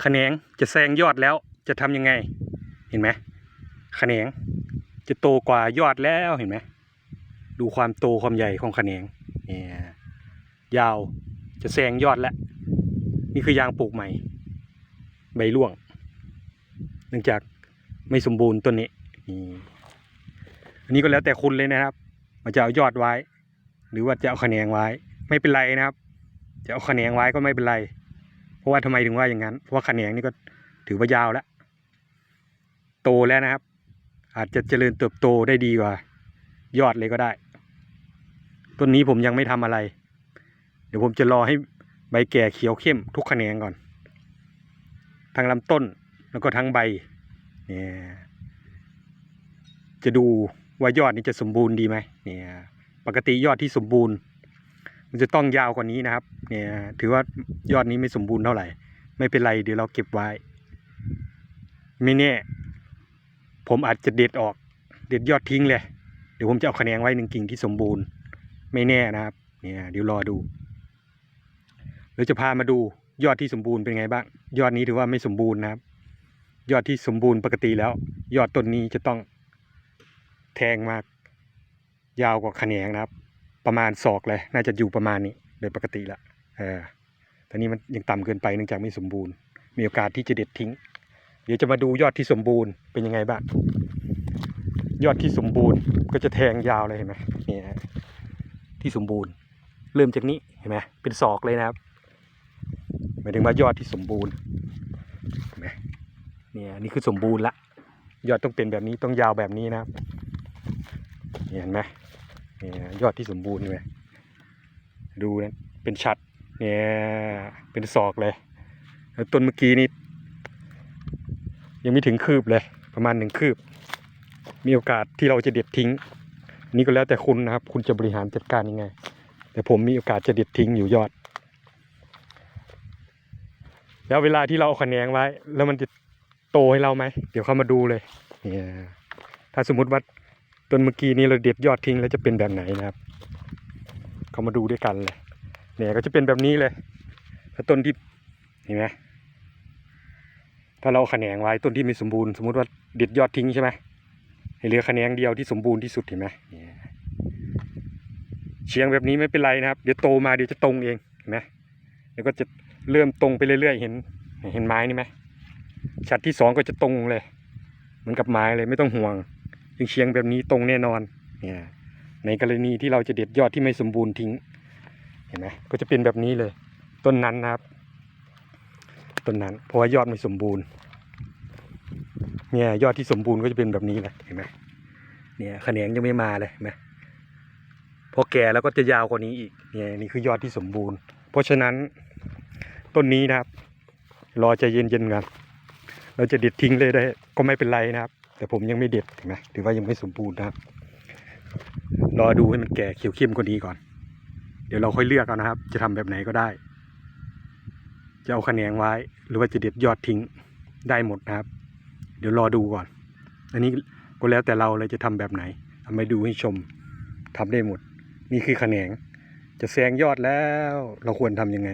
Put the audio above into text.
แขนงจะแซงยอดแล้วจะทำยังไง เห็นไหมแขนงจะโตกว่ายอดแล้วเห็นไหมดูความโตความใหญ่ของแขนงเนี่ยยาวจะแซงยอดแล้ว นี่คือยางปลูกใหม่ ใบร่วง เนื่องจากไม่สมบูรณ์ต้นนี้อันนี้ก็แล้วแต่คุณเลยนะครับว่าจะเอายอดไว้ หรือว่าจะเอาแขนงไว้ ไม่เป็นไรนะครับ จะเอาแขนงไว้ก็ไม่เป็นไร เพราะว่าทำไมถึงว่าอย่างนั้น เพราะว่าแขนงนี่ก็ถือว่ายาวแล้ว โตแล้วนะครับ อาจจะเจริญเติบโตได้ดีกว่า ยอดเลยก็ได้ ต้นนี้ผมยังไม่ทำอะไร เดี๋ยวผมจะรอให้ใบแก่เขียวเข้มทุกแขนงก่อน ทั้งลำต้นแล้วก็ทั้งใบเนี่ยจะดูว่ายอดนี้จะสมบูรณ์ดีไหมเนี่ย ปกติยอดที่สมบูรณ์ มันจะต้องยาวกว่านี้นะครับ เนี่ย ถือว่ายอดนี้ไม่สมบูรณ์เท่าไหร่ ไม่เป็นไรเดี๋ยวเราเก็บไว้ ไม่แน่ ผมอาจจะเด็ดออก เด็ดยอดทิ้งเลย เดี๋ยวผมจะเอาคะแนนไว้หนึ่งกิ่งที่สมบูรณ์ ไม่แน่นะครับ เนี่ย เดี๋ยวรอดูเดี๋ยวจะพามาดูยอดที่สมบูรณ์เป็นไงบ้าง ยอดนี้ถือว่าไม่สมบูรณ์นะครับ ยอดที่สมบูรณ์ปกติแล้ว ยอดต้นนี้จะต้องแทงมากยาวกว่าแขนงนะครับ ประมาณศอกเลย น่าจะอยู่ประมาณนี้โดยปกติละเออแต่นี้มันยังต่ำเกินไปเนื่องจากไม่สมบูรณ์ มีโอกาสที่จะเด็ดทิ้ง เดี๋ยวจะมาดูยอดที่สมบูรณ์เป็นยังไงบ้าง ยอดที่สมบูรณ์ก็จะแทงยาวเลยเห็นไหมนี่ฮะที่สมบูรณ์ เริ่มจากนี้เห็นไหมเป็นศอกเลยนะครับหมายถึงว่ายอดที่สมบูรณ์เห็นไหมเนี่ยนี่คือสมบูรณ์ละยอดต้องเป็นแบบนี้ต้องยาวแบบนี้นะครับเห็นไหม นี่ยยอดที่สมบูรณ์เลยดูนะเป็นชัดเนี่ยเป็นศอกเลยต้นเมื่อกี้นี่ยังไม่ถึงคืบเลย ประมาณหนึ่งคืบ มีโอกาสที่เราจะเด็ดทิ้ง นี่ก็แล้วแต่คุณนะครับ คุณจะบริหารจัดการยังไง แต่ผมมีโอกาสจะเด็ดทิ้งอยู่ยอด แล้วเวลาที่เราเอาคะแนนไว้ แล้วมันจะโตให้เราไหม เดี๋ยวเข้ามาดูเลยเนี่ยถ้าสมมติว่า ต้นเมื่อกี้นี้เราเด็ดยอดทิ้งแล้วจะเป็นแบบไหนนะครับ เขามาดูด้วยกันเลย เนี่ยก็จะเป็นแบบนี้เลยถ้าต้นที่เห็นไหมถ้าเราแขนงไว้ต้นที่ไม่สมบูรณ์สมมติว่าเด็ดยอดทิ้งใช่ไหมหเหลือแขนงเดียวที่สมบูรณ์ที่สุดเห็นไหมเฉียเชียงแบบนี้ไม่เป็นไรนะครับ เดี๋ยวโตมาเดี๋ยวจะตรงเองเห็นไหมเดี๋ยวก็จะเริ่มตรงไปเรื่อยๆ เห็น เห็นไม้นี่ไหมชัดที่สองก็จะตรงเลย เหมือนกับไม้เลยไม่ต้องห่วง เชียงแบบนี้ตรงแน่นอนเนี่ยในกรณีที่เราจะเด็ดยอดที่ไม่สมบูรณ์ทิ้ง เห็นไหมก็จะเป็นแบบนี้เลย ต้นนั้นนะครับต้นนั้นเพราะว่ายอดไม่สมบูรณ์ เนี่ยยอดที่สมบูรณ์ก็จะเป็นแบบนี้แหละเห็นไหมเนี่ยแขนงยังไม่มาเลยเห็นไหมพอแก่แล้วก็จะยาวกว่านี้อีกเนี่ยนี่คือยอดที่สมบูรณ์ เพราะฉะนั้นต้นนี้นะครับ รอใจเย็นๆกันเราจะเด็ดทิ้งเลยได้ก็ไม่เป็นไรนะครับ แต่ผมยังไม่เด็ดเห็นไหมถือว่ายังไม่สมบูรณ์นะครับ รอดูให้มันแก่เขียวเข้มกว่านี้ก่อน เดี๋ยวเราค่อยเลือกเอานะครับ จะทำแบบไหนก็ได้ จะเอาคะแนนไว้ หรือว่าจะเด็ดยอดทิ้งได้หมดนะครับ เดี๋ยวรอดูก่อน อันนี้ก็แล้วแต่เราเลยจะทำแบบไหนทำให้ดูให้ชมทำได้หมด นี่คือคะแนนจะแซงยอดแล้ว เราควรทำยังไง